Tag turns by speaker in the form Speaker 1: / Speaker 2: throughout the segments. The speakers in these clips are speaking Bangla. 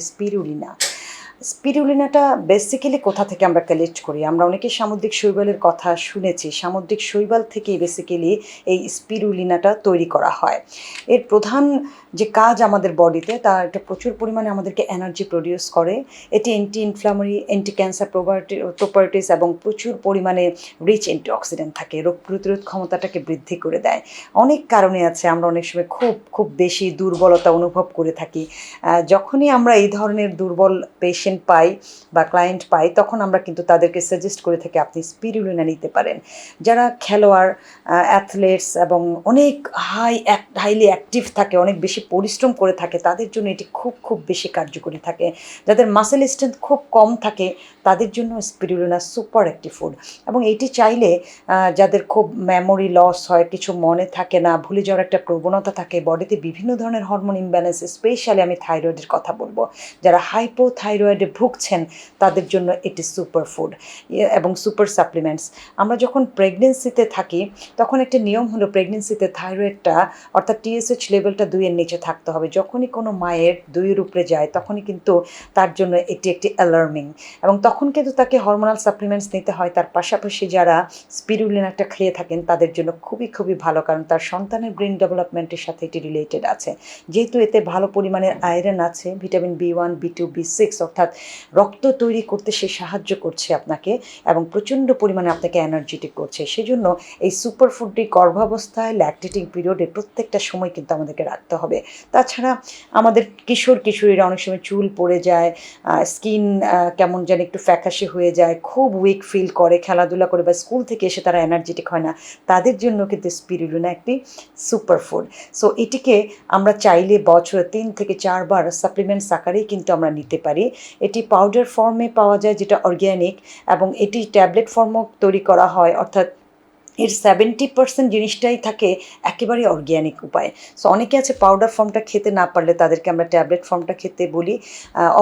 Speaker 1: স্পিরুলিনা স্পিরুলিনাটা বেসিক্যালি কোথা থেকে আমরা কালেক্ট করি? আমরা অনেকে সামুদ্রিক শৈবালের কথা শুনেছি। সামুদ্রিক শৈবাল থেকেই বেসিক্যালি এই স্পিরুলিনাটা তৈরি করা হয়। এর প্রধান যে কাজ আমাদের বডিতে, তা এটা প্রচুর পরিমাণে আমাদেরকে এনার্জি প্রডিউস করে। এটি anti inflammatory anti cancer property properties এবং প্রচুর পরিমাণে রিচ অ্যান্টিঅক্সিডেন্ট থাকে। রোগ প্রতিরোধ ক্ষমতাটাকে বৃদ্ধি করে দেয়। অনেক কারণে আছে। আমরা অনেক সময় খুব খুব বেশি দুর্বলতা অনুভব করে থাকি। যখনই আমরা এই ধরনের দুর্বল পেশেন্ট পাই বা ক্লায়েন্ট পাই, তখন আমরা কিন্তু তাদেরকে সাজেস্ট করে থাকি আপনি স্পিরুলিনা নিতে পারেন। যারা খেলোয়াড় অ্যাথলেটস এবং অনেক হাই হাইলি অ্যাক্টিভ থাকে, অনেক বেশি পরিশ্রম করে থাকে, তাদের জন্য এটি খুব খুব বেশি কার্যকরী থাকে। যাদের মাসেল স্ট্রেংথ খুব কম থাকে, তাদের জন্য স্পিরুলিনা সুপার একটি ফুড এবং এটি চাইলে যাদের খুব মেমোরি লস হয়, কিছু মনে থাকে না, ভুলে যাওয়ার একটা প্রবণতা থাকে বডিতে বিভিন্ন ধরনের হরমোন ইমব্যালেন্স স্পেশালি আমি থাইরয়েডের কথা বলব। যারা হাইপোথাইরয়েডে ভুগছেন, তাদের জন্য এটি সুপার ফুড এবং সুপার সাপ্লিমেন্টস আমরা যখন প্রেগনেন্সিতে থাকি, তখন একটা নিয়ম হলো প্রেগনেন্সিতে থাইরয়েডটা অর্থাৎ টিএসএইচ লেভেলটা দুইয়ের নিচে থাকতে হবে। যখনই কোনো মায়ের দুইয়ের উপরে যায়, তখনই কিন্তু তার জন্য এটি একটি অ্যালার্মিং এবং তখন কিন্তু তাকে হরমোনাল সাপ্লিমেন্টস নিতে হয়। তার পাশাপাশি যারা স্পিরুলিনাটা খেয়ে থাকেন, তাদের জন্য খুবই খুবই ভালো, কারণ তার সন্তানের ব্রেন ডেভেলপমেন্টের সাথে এটি রিলেটেড আছে। যেহেতু এতে ভালো পরিমাণের আয়রন আছে vitamin B one B two B six অর্থাৎ রক্ত তৈরি করতে সে সাহায্য করছে আপনাকে এবং প্রচণ্ড পরিমাণে আপনাকে এনার্জেটিক করছে। সেজন্য এই সুপার ফুডটি গর্ভাবস্থায় ল্যাকটেটিং পিরিয়ডে প্রত্যেকটা সময় কিন্তু আমাদেরকে রাখতে হবে। তাছাড়া আমাদের কিশোর কিশোরীরা অনেক সময় চুল পড়ে যায় স্কিন কেমন যেন একটু ফ্যাকাশে হয়ে যায়, খুব উইক ফিল করে, খেলাধুলা করে বা স্কুল থেকে এসে তারা এনার্জেটিক হয় না, তাদের জন্য কিন্তু স্পিরুলিনা একটি সুপার ফুড সো এটিকে আমরা চাইলে বছরে তিন থেকে চারবার সাপ্লিমেন্টস আকারেই কিন্তু আমরা নিতে পারি। এটি পাউডার ফর্মে পাওয়া যায়, যেটা অর্গ্যানিক এবং এটি ট্যাবলেট ফর্মও তৈরি করা হয়, অর্থাৎ এর সেভেন্টি পার্সেন্ট জিনিসটাই থাকে একেবারে অর্গ্যানিক উপায়। সো অনেকে আছে পাউডার ফর্মটা খেতে না পারলে তাদেরকে আমরা ট্যাবলেট ফর্মটা খেতে বলি।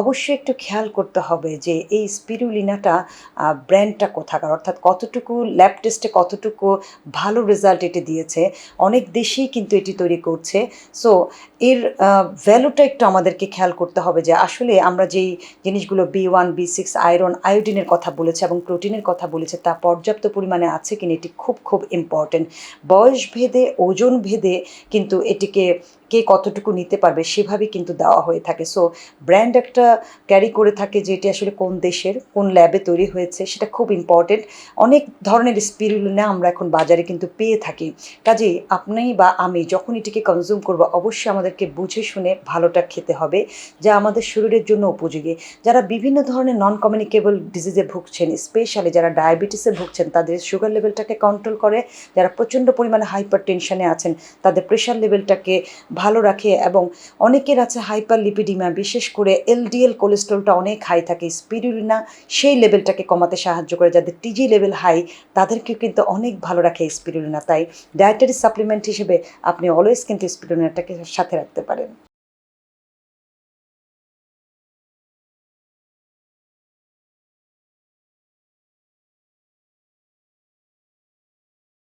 Speaker 1: অবশ্যই একটু খেয়াল করতে হবে যে এই স্পিরুলিনাটা ব্র্যান্ডটা কোথাকার? অর্থাৎ কতটুকু ল্যাব টেস্টে কতটুকু ভালো রেজাল্ট এটি দিয়েছে? অনেক দেশেই কিন্তু এটি তৈরি করছে। সো এর ভ্যালুটা একটু আমাদেরকে খেয়াল করতে হবে যে আসলে আমরা যেই জিনিসগুলো B one B six iron আয়োডিনের কথা বলেছে এবং প্রোটিনের কথা বলেছে, তা পর্যাপ্ত পরিমাণে আছে কিনা এটি খুব খুব ইম্পর্টেন্ট বয়স ভেদে ওজন ভেদে কিন্তু এটিকে কে কতটুকু নিতে পারবে সেভাবে কিন্তু দেওয়া হয়ে থাকে। সো ব্র্যান্ড একটা ক্যারি করে থাকে যে এটি আসলে কোন দেশের, কোন ল্যাবে তৈরি হয়েছে, সেটা খুব ইম্পর্টেন্ট অনেক ধরনের স্পিরুলিনা আমরা এখন বাজারে কিন্তু পেয়ে থাকি। কাজেই আপনি বা আমি যখন এটিকে কনজিউম করব, অবশ্যই আমাদেরকে বুঝে শুনে ভালোটা খেতে হবে, যা আমাদের শরীরের জন্য উপযোগী। যারা বিভিন্ন ধরনের নন কমিউনিকেবল ডিজিজে ভুগছেন স্পেশালি যারা ডায়াবেটিসে ভুগছেন, তাদের সুগার লেভেলটাকে কন্ট্রোল করে। যারা প্রচণ্ড পরিমাণে হাইপার টেনশনে আছেন, তাদের প্রেশার লেভেলটাকে ভালো রাখে এবং অনেকের আছে হাইপার লিপিডিমা বিশেষ করে এলডিএল কোলেস্ট্রলটা অনেক হাই থাকে স্পিরুলিনা সেই লেভেলটাকে কমাতে সাহায্য করে, যাদের টিজি লেভেল হাই তাদেরকে কিন্তু অনেক ভালো রাখে স্পিরুলিনা তাই ডায়েটারি সাপ্লিমেন্ট হিসেবে আপনি অলওয়েজ কিন্তু স্পিরুলিনাটাকে সাথে রাখতে পারেন।